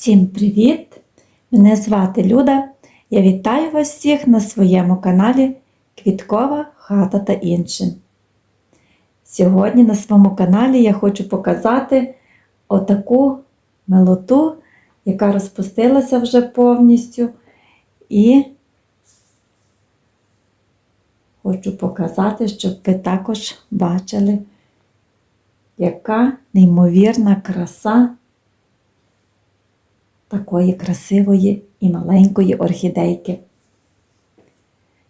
Всім привіт! Мене звати Люда. Я вітаю вас всіх на своєму каналі Квіткова Хата та інше. Сьогодні на своєму каналі я хочу показати отаку милоту, яка розпустилася вже повністю. І хочу показати, щоб ви також бачили, яка неймовірна краса такої красивої і маленької орхідейки.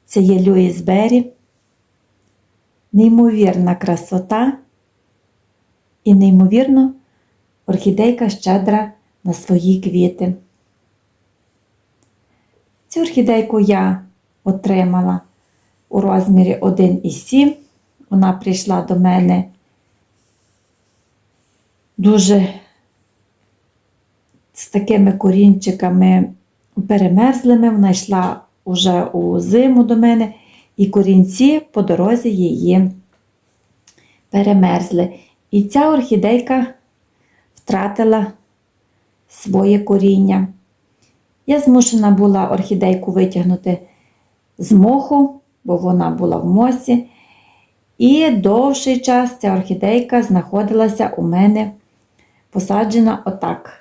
Це є Люїс Бері, неймовірна красота і неймовірно орхідейка щедра на свої квіти. Цю орхідейку я отримала у розмірі 1,7. Вона прийшла до мене дуже з такими корінчиками перемерзлими. Вона йшла уже у зиму до мене, і корінці по дорозі її перемерзли. І ця орхідейка втратила своє коріння. Я змушена була орхідейку витягнути з моху, бо вона була в мосі. І довший час ця орхідейка знаходилася у мене посаджена отак.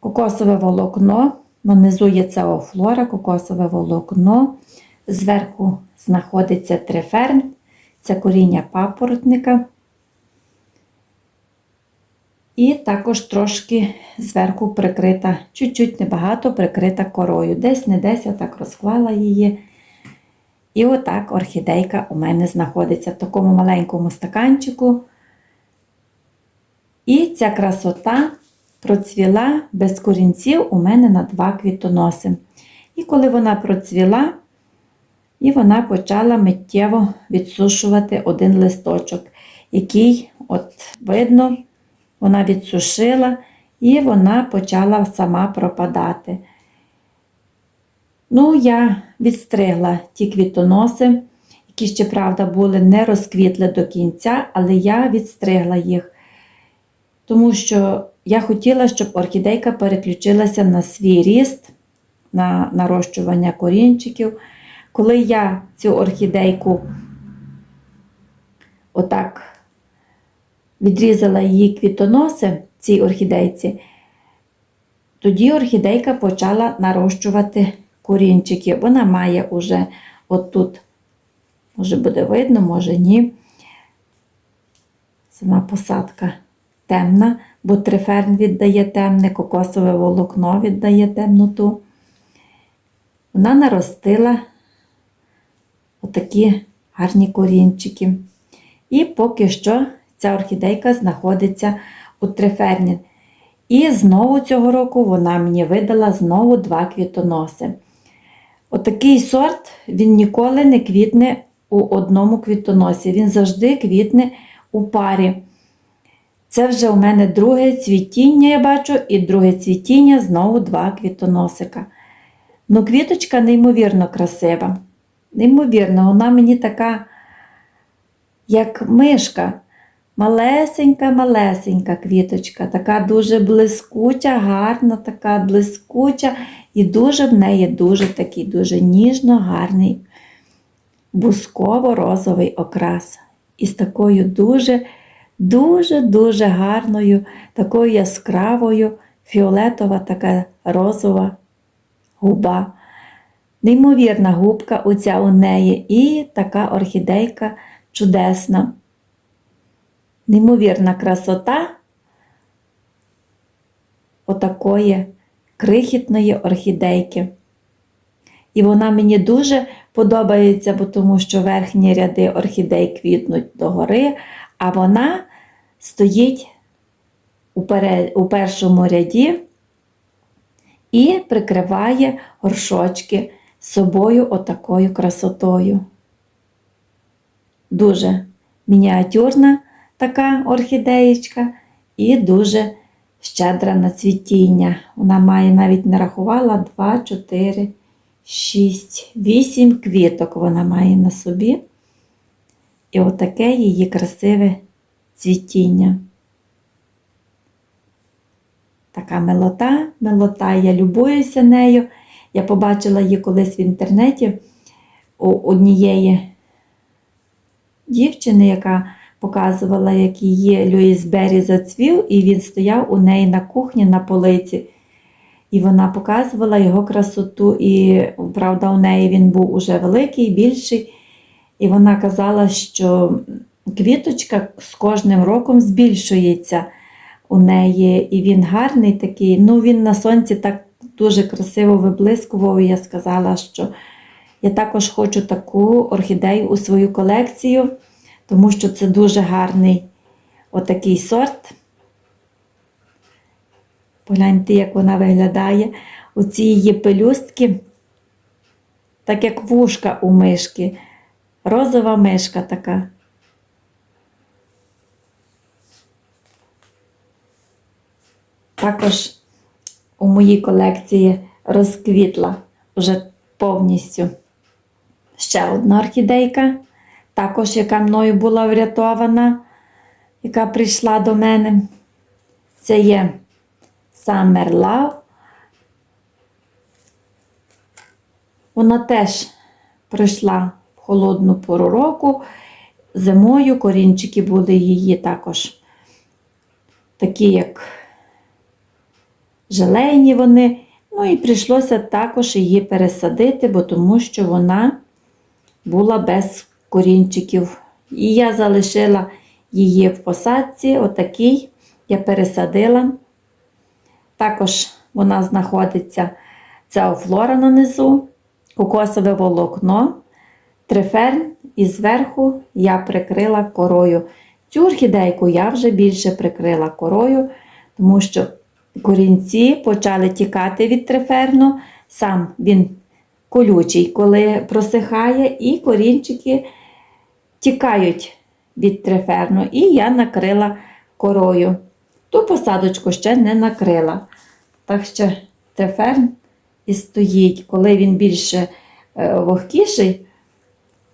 Кокосове волокно, нанизу є цеофлора, кокосове волокно. Зверху знаходиться триферн, це коріння папоротника. І також трошки зверху прикрита, чуть-чуть небагато прикрита корою. Десь не десь я так розклала її. І отак орхідейка у мене знаходиться в такому маленькому стаканчику. І ця красота процвіла без корінців у мене на два квітоноси. І коли вона процвіла, і вона почала миттєво відсушувати один листочок, який, от видно, вона відсушила, і вона почала сама пропадати. Ну, я відстригла ті квітоноси, які ще, правда, були не розквітли до кінця, але я відстригла їх, тому що я хотіла, щоб орхідейка переключилася на свій ріст, на нарощування корінчиків. Коли я цю орхідейку отак відрізала її квітоноси цій орхідейці, тоді орхідейка почала нарощувати корінчики. Вона має уже отут, може буде видно, може ні. Сама посадка темна, бо триферн віддає темне, кокосове волокно віддає темноту. Вона наростила отакі гарні корінчики. І поки що ця орхідейка знаходиться у триферні. І знову цього року вона мені видала знову два квітоноси. Отакий сорт він ніколи не квітне у одному квітоносі. Він завжди квітне у парі. Це вже у мене друге цвітіння, я бачу, і друге цвітіння знову два квітоносика. Ну, квіточка неймовірно красива. Неймовірно, вона мені така, як мишка. Малесенька-малесенька квіточка, така дуже блискуча, гарна, така блискуча, і дуже в неї дуже такий дуже ніжно гарний бусково-розовий окрас. І з такою дуже дуже-дуже гарною, такою яскравою, фіолетова така розова губа. Неймовірна губка оця у неї і така орхідейка чудесна. Неймовірна красота отакої крихітної орхідейки. І вона мені дуже подобається, бо тому що верхні ряди орхідей квітнуть догори, а вона стоїть у першому ряді і прикриває горшочки собою отакою красотою. Дуже мініатюрна така орхідеєчка і дуже щедра на цвітіння. Вона має навіть не рахувала 2, 4, 6, 8 квіток вона має на собі. І отаке її красиве цвітіння. така милота, милота. Я любуюся нею. Я побачила її колись в інтернеті у однієї дівчини, яка показувала, як її Люїс Беррі зацвів, і він стояв у неї на кухні на полиці. І вона показувала його красоту, і, правда, у неї він був уже великий, більший. І вона казала, що квіточка з кожним роком збільшується у неї, і він гарний такий. Ну, він на сонці так дуже красиво виблискував. І я сказала, що я також хочу таку орхідею у свою колекцію, тому що це дуже гарний отакий сорт. Погляньте, як вона виглядає. Оці її пелюстки, так як вушка у мишки, розова мишка така. Також у моїй колекції розквітла вже повністю ще одна орхідейка, також яка мною була врятована, яка прийшла до мене. Це є Summer Love. Вона теж прийшла в холодну пору року. Зимою корінчики були її також такі, як желейні вони. Ну і прийшлося також її пересадити, бо тому що вона була без корінчиків. І я залишила її в посадці, отакій я пересадила. Також вона знаходиться ця флора на низу, кокосове волокно, триферн і зверху я прикрила корою. Цю орхідейку я вже більше прикрила корою, тому що корінці почали тікати від триферну. Сам він колючий, коли просихає, і корінчики тікають від триферну. І я накрила корою. Ту посадочку ще не накрила. Так що триферн і стоїть. Коли він більше е, вогкіший,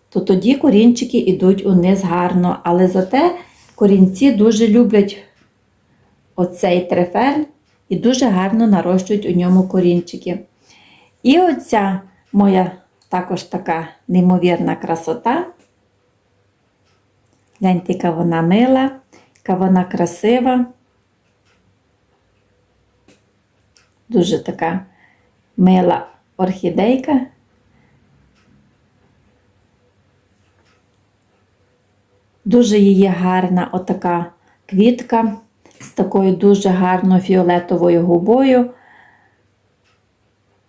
то тоді корінчики йдуть униз гарно. Але зате корінці дуже люблять оцей триферн і дуже гарно нарощують у ньому корінчики. І оця моя також така неймовірна красота. Гляньте, яка вона мила, яка вона красива. Дуже така мила орхідейка. Дуже її гарна отака квітка з такою дуже гарною фіолетовою губою.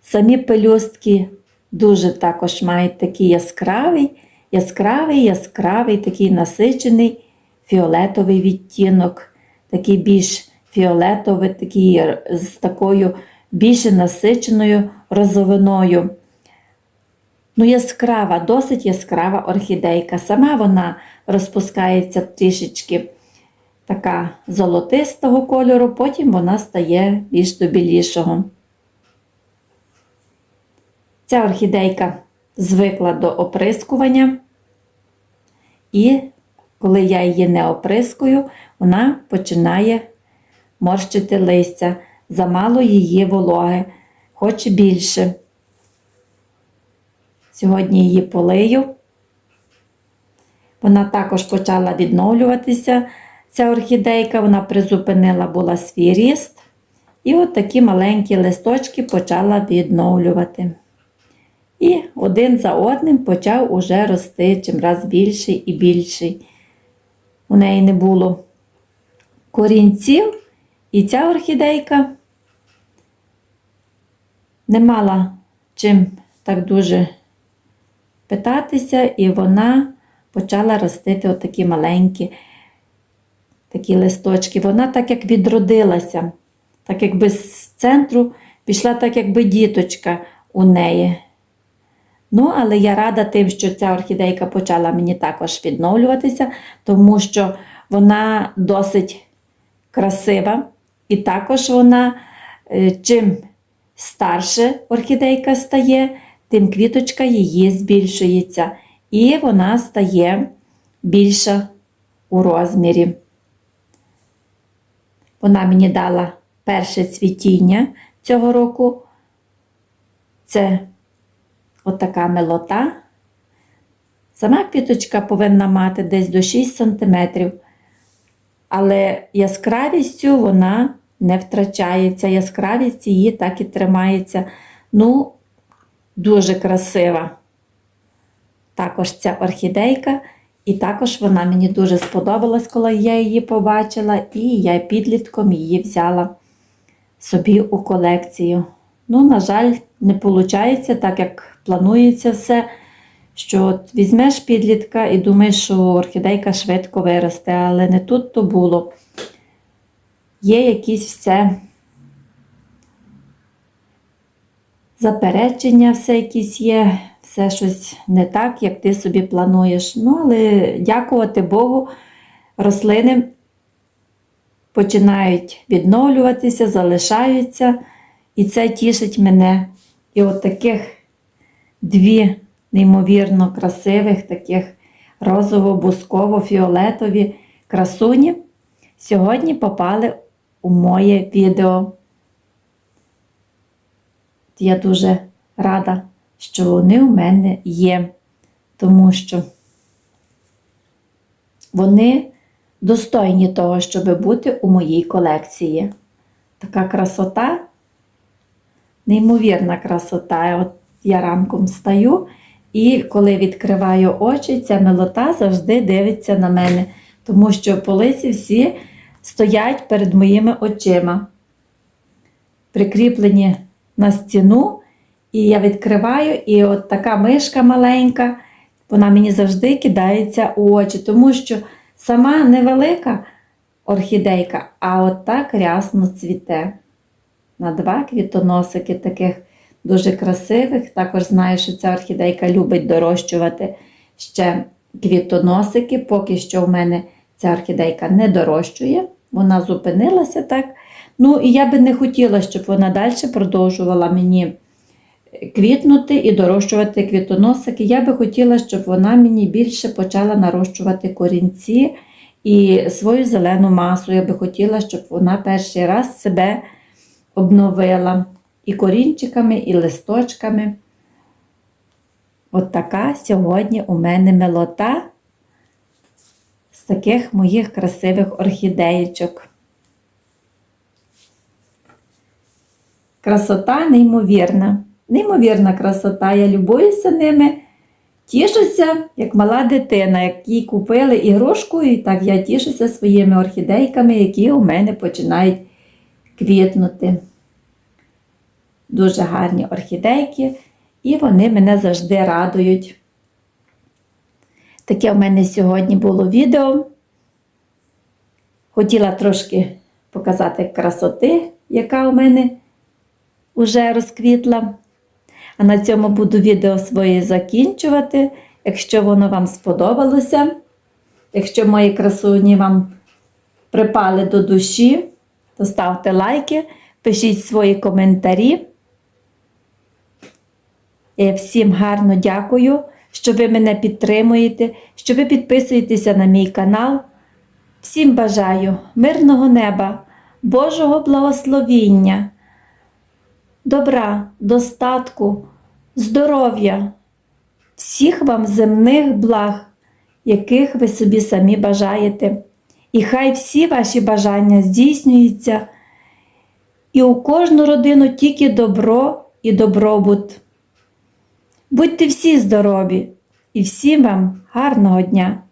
Самі пелюстки дуже також мають такий яскравий, яскравий, яскравий, такий насичений фіолетовий відтінок, такий більш фіолетовий, такий з такою більш насиченою розовиною. Ну, яскрава, досить яскрава орхідейка. Сама вона розпускається трішечки така золотистого кольору, потім вона стає більш до білішого. Ця орхідейка звикла до оприскування, і коли я її не оприскую, вона починає морщити листя, замало її вологи, хоче більше. Сьогодні її полию. Вона також почала відновлюватися. Ця орхідейка вона призупинила була свій ріст. І от такі маленькі листочки почала відновлювати. І один за одним почав уже рости чим раз більший і більший. У неї не було корінців, і ця орхідейка не мала чим так дуже питатися, і вона почала ростити отакі маленькі такі листочки. Вона так як відродилася, так якби з центру пішла так, якби діточка у неї. Ну, але я рада тим, що ця орхідейка почала мені також відновлюватися, тому що вона досить красива. І також вона, е, чим старше орхідейка стає, тим квіточка її збільшується. І вона стає більша у розмірі. Вона мені дала перше цвітіння цього року. Це отака милота. Сама квіточка повинна мати десь до 6 см, але яскравістю вона не втрачається. Яскравість її так і тримається. Ну, дуже красива. Також ця орхідейка, і також вона мені дуже сподобалась, коли я її побачила, і я підлітком її взяла собі у колекцію. Ну, на жаль, не виходить так, як планується все. Що от візьмеш підлітка і думаєш, що орхідейка швидко виросте, але не тут то було. Є якісь все заперечення, все якісь є, все щось не так, як ти собі плануєш. Ну, але дякувати Богу, рослини починають відновлюватися, залишаються, і це тішить мене. І от таких дві неймовірно красивих, таких розово-бусково-фіолетові красуні сьогодні попали у моє відео. Я дуже рада, що вони у мене є, тому що вони достойні того, щоб бути у моїй колекції. Така красота, неймовірна красота. От я ранком встаю, і коли відкриваю очі, ця милота завжди дивиться на мене, тому що полиці всі стоять перед моїми очима, прикріплені на стіну, і я відкриваю, і от така мишка маленька, вона мені завжди кидається у очі, тому що сама невелика орхідейка, а от так рясно цвіте. На два квітоносики таких дуже красивих. Також знаю, що ця орхідейка любить дорощувати ще квітоносики. Поки що в мене ця орхідейка не дорощує, вона зупинилася так. Ну, і я би не хотіла, щоб вона далі продовжувала мені квітнути і дорощувати квітоносики. Я би хотіла, щоб вона мені більше почала нарощувати корінці і свою зелену масу. Я би хотіла, щоб вона перший раз себе обновила і корінчиками, і листочками. От така сьогодні у мене мелота з таких моїх красивих орхідеєчок. Красота неймовірна. Неймовірна красота. Я любуюся ними, тішуся, як мала дитина, як їй купили ігрушку, і так я тішуся своїми орхідейками, які у мене починають квітнути. Дуже гарні орхідейки, і вони мене завжди радують. Таке в мене сьогодні було відео. Хотіла трошки показати красоти, яка у мене вже розквітла. А на цьому буду відео своє закінчувати. Якщо воно вам сподобалося, якщо мої красуні вам припали до душі, то ставте лайки, пишіть свої коментарі. Я всім гарно дякую, що ви мене підтримуєте, що ви підписуєтеся на мій канал. Всім бажаю мирного неба, Божого благословіння, добра, достатку, здоров'я, всіх вам земних благ, яких ви собі самі бажаєте. І хай всі ваші бажання здійснюються, і у кожну родину тільки добро і добробут. Будьте всі здорові і всім вам гарного дня!